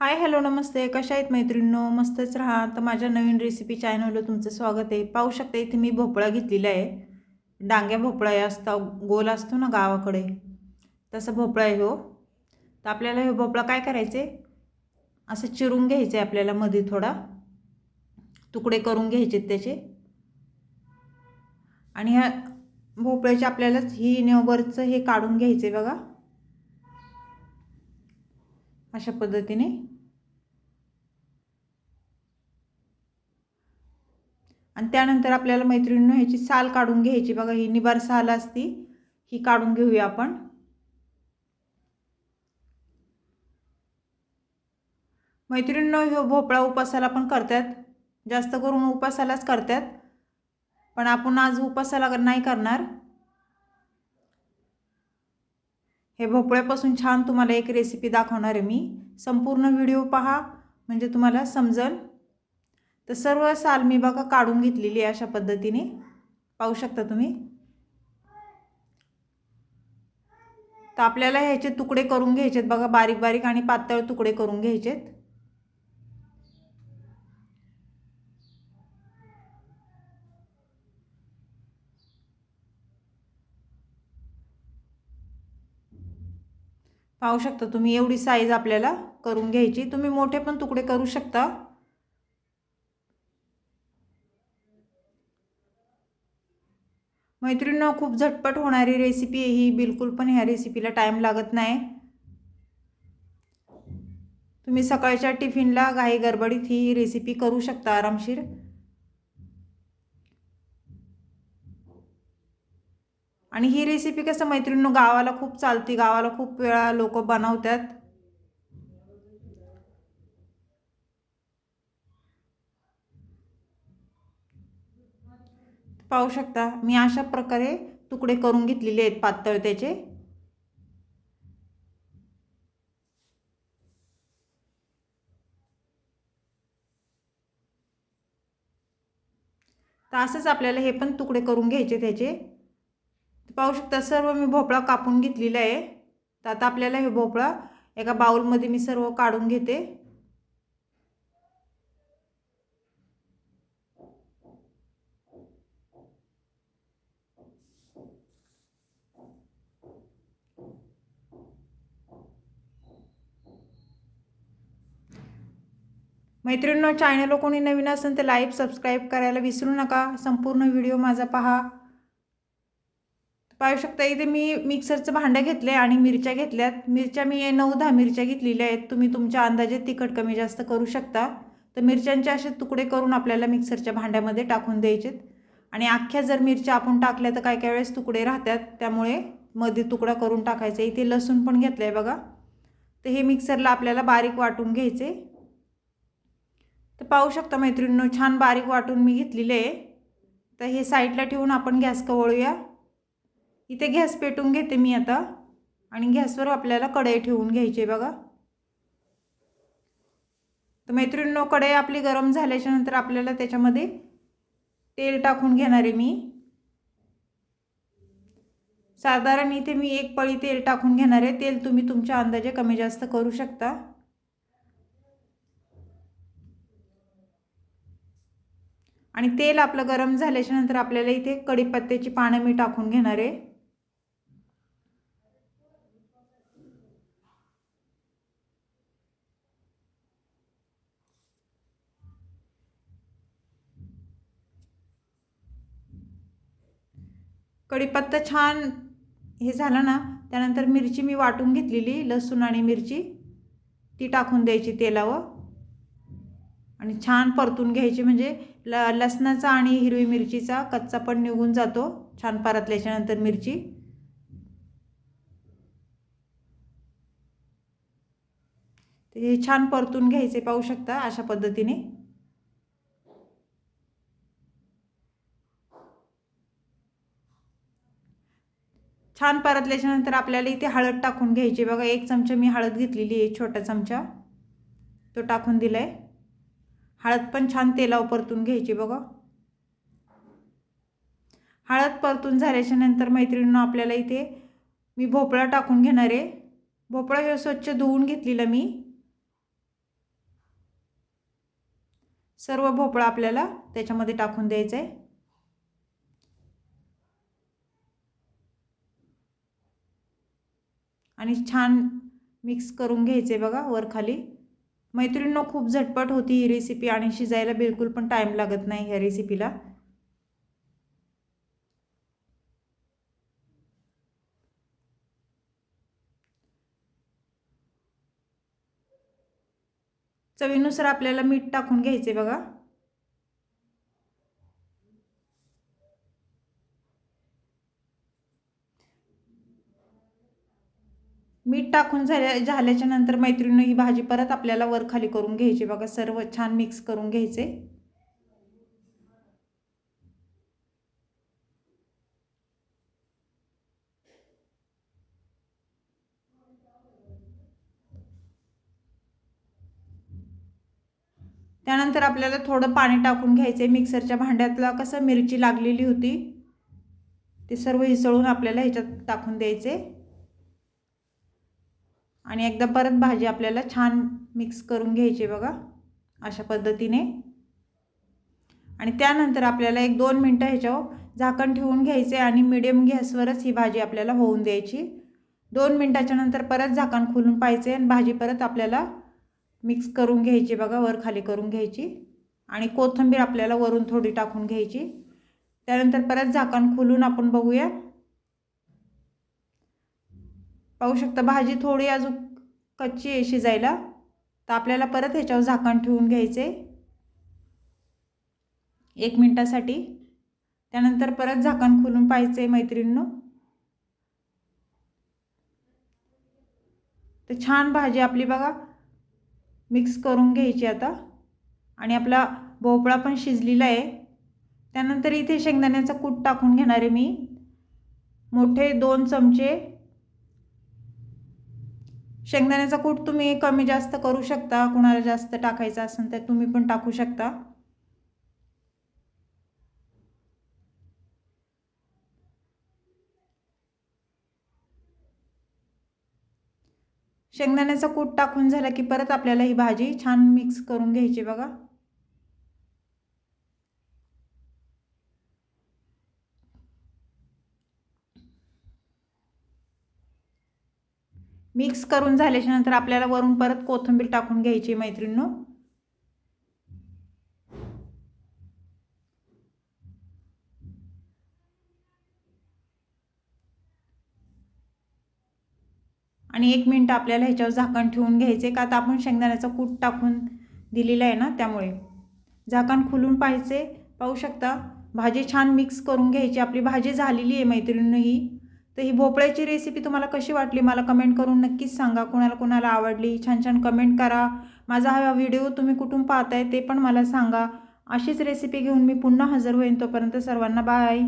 Hi hello नमस्ते. कशा आहेत मैत्रिणींनो? मस्तच राहा. तर माझ्या नवीन रेसिपी चॅनलवर तुमचं स्वागत आहे. पाहू शकता इथे मी भोपळा घेतलेला आहे. डांग्या भोपळा आहे. असता गोल असतो ना गावाकडे. तसा भोपळा आहे हो. तर आपल्याला हे भोपळा काय करायचे? असं चिरून घ्यायचं आहे आपल्याला मध्ये थोडा. तुकडे करून घ्यायचे त्याचे. आणि ह्या भोपळ्याचे आपल्यालाच ही नेवरचं हे काढून घ्यायचे बघा. अशा पद्धतीने. आणि त्यानंतर आपल्याला मैत्रिणीनं ह्याची साल काढून घ्यायची. बघा ही निबार साल असती ही काढून घेऊया आपण. मैत्रिणीनं ह्यो भोपळा उपासाला पण करतात. जास्त करून उपासालाच करतात. पण आपण आज उपासाला नाही करणार. हे भोपळ्यापासून छान तुम्हाला एक रेसिपी दाखवणार आहे मी. संपूर्ण व्हिडिओ पहा म्हणजे तुम्हाला समजल. तर सर्व साल मी बघा काढून घेतलेली आहे अशा पद्धतीने. पाहू शकता तुम्ही? तर आपल्याला ह्याचे तुकडे करून घ्यायचेत. बघा बारीक बारीक आणि पातळ तुकडे करून घ्यायचेत. पाहू शकता तुम्ही एवढी साईज आपल्याला करून घ्यायची. तुम्ही मोठे पण तुकडे करू शकता. मैत्रिणींना खूप झटपट होणारी रेसिपी आहे ही. बिलकुल पण ह्या रेसिपीला टाईम लागत नाही. तुम्ही सकाळच्या टिफिनला घाई गडबडीत ही रेसिपी करू शकता आरामशीर. आणि ही रेसिपी कसं मैत्रिणी गावाला खूप चालते गावाला खूप वेळा लोक बनवतात. पाहू शकता मी अशा प्रकारे तुकडे करून घेतलेले आहेत पातळ त्याचे. तर असंच आपल्याला हे पण तुकडे करून घ्यायचे त्याचे. पाहू शकता सर्व मी भोपळा कापून घेतलेला आहे. तर आता आपल्याला हे भोपळा एका बाउलमध्ये मी सर्व काढून घेते. मैत्रिणींना चॅनल कोणी नवीन असेल तर लाईक सबस्क्राईब करायला विसरू नका. संपूर्ण व्हिडिओ माझा पहा. पाहू शकता इथे मी मिक्सरचं भांडं घेतलं आहे आणि मिरच्या घेतल्यात. मिरच्या मी नऊ दहा मिरच्या घेतलेल्या आहेत. तुम्ही तुमच्या अंदाजे तिखट कमी जास्त करू शकता. तर मिरच्यांचे असे तुकडे करून आपल्याला मिक्सरच्या भांड्यामध्ये टाकून द्यायचेत. आणि अख्ख्या जर मिरच्या आपण टाकल्या तर काय काय वेळेस तुकडे राहतात? त्यामुळे मध्ये तुकडा करून टाकायचा. इथे लसूण पण घेतलं आहे बघा. तर हे मिक्सरला आपल्याला बारीक वाटून घ्यायचे. तर पाहू शकता मैत्रिणींनो छान बारीक वाटून मी घेतलेले आहे. तर हे साईडला ठेवून आपण गॅस कवळूया. इथे गॅस पेटून घेते मी आता. आणि गॅसवर आपल्याला कढई ठेवून घ्यायची आहे बघा. तर मैत्रिणींनो कढई आपली गरम झाल्याच्यानंतर आपल्याला त्याच्यामध्ये तेल टाकून घेणार आहे मी. साधारण इथे मी एक पळी तेल टाकून घेणार आहे. तेल तुम्ही तुमच्या अंदाजे कमी जास्त करू शकता. आणि तेल आपलं गरम झाल्याच्यानंतर आपल्याला इथे कढीपत्त्याची पानं मी टाकून घेणार आहे. कढीपत्ता छान हे झालं ना त्यानंतर मिरची मी वाटून घेतलेली लसूण आणि मिरची. ती टाकून द्यायची तेलावर. आणि छान परतून घ्यायची म्हणजे ल लसणाचा आणि हिरवी मिरचीचा कच्चा पण निघून जातो छान परतल्याच्यानंतर मिरची. ते छान परतून घ्यायचे पाहू शकता अशा पद्धतीने. छान परतल्याच्यानंतर आपल्याला इथे हळद टाकून घ्यायची. बघा एक चमचा मी हळद घेतलेली आहे छोटा चमचा. तो टाकून दिला आहे हळद पण छान तेलावर परतून घ्यायची बघा. हळद परतून झाल्याच्यानंतर मैत्रिणीनं आपल्याला इथे मी भोपळा टाकून घेणार आहे. भोपळा हे स्वच्छ धुवून घेतलेला मी. सर्व भोपळा आपल्याला त्याच्यामध्ये टाकून द्यायचा आहे आणि छान मिक्स करून घ्यायचे बघा वर खाली मैत्रिणींनो खूप झटपट होती ही रेसिपी आणि शिजायला बिलकुल पण टाईम लागत नाही ह्या रेसिपीला चवीनुसार आपल्याला मीठ टाकून घ्यायचे बघा मीठ टाकून झाल्या झाल्याच्यानंतर मैत्रिणी ही भाजी परत आपल्याला वर खाली करून घ्यायची. बघा सर्व छान मिक्स करून घ्यायचे. त्यानंतर आपल्याला थोडं पाणी टाकून घ्यायचे. मिक्सरच्या भांड्यातला कसं मिरची लागलेली होती ते सर्व हिसळून आपल्याला ह्याच्यात टाकून द्यायचे. आणि एकदा परत भाजी आपल्याला छान मिक्स करून घ्यायची बघा अशा पद्धतीने. आणि त्यानंतर आपल्याला एक दोन मिनटं ह्याच्यावर झाकण ठेवून घ्यायचे आणि मिडियम गॅसवरच ही भाजी आपल्याला होऊन द्यायची. दोन मिनटाच्या नंतर परत झाकण खोलून पाहिजे आणि भाजी परत आपल्याला मिक्स करून घ्यायची बघा वर खाली करून घ्यायची. आणि कोथिंबीर आपल्याला वरून थोडी टाकून घ्यायची. त्यानंतर परत झाकण खोलून आपण बघूया पाहू शकता भाजी थोडी अजून कच्ची आहे शिजायला. तर आपल्याला परत ह्याच्यावर झाकण ठेवून घ्यायचे. एक मिनटासाठी. त्यानंतर परत झाकण खोलून पाहायचे मैत्रिणीनं. तर छान भाजी आपली बघा मिक्स करून घ्यायची आता. आणि आपला भोपळा पण शिजलेला आहे. त्यानंतर इथे शेंगदाण्याचा कूट टाकून घेणार आहे मी. मोठे दोन चमचे शेंगदाण्याचा कूट तुम्ही कमी जास्त करू शकता कुणाला जास्त टाकायचा असेल तर तुम्ही पण टाकू शकता. शेंगदाण्याचा कूट टाकून झाला की परत आपल्याला ही भाजी छान मिक्स करून घ्यायची बघा. मिक्स करून झाल्याच्यानंतर आपल्याला वरून परत कोथिंबीर टाकून घ्यायची मैत्रिणीनो. आणि एक मिनटं आपल्याला ह्याच्यावर झाकण ठेवून घ्यायचे का? आता आपण शेंगदाण्याचा कूट टाकून दिलेला आहे ना त्यामुळे. झाकण खुलून पाहायचे पाहू शकता भाजी छान मिक्स करून घ्यायची. आपली भाजी झालेली आहे मैत्रिणीनं ही. तर ही भोपळ्याची रेसिपी तुम्हाला कशी वाटली? मला कमेंट करून नक्कीच सांगा. कोणाला कोणाला आवडली? छान छान कमेंट करा. माझा हा व्हिडिओ तुम्ही कुठून पाहताय ते पण मला सांगा. अशीच रेसिपी घेऊन मी पुन्हा हजर होईन तोपर्यंत सर्वांना बाय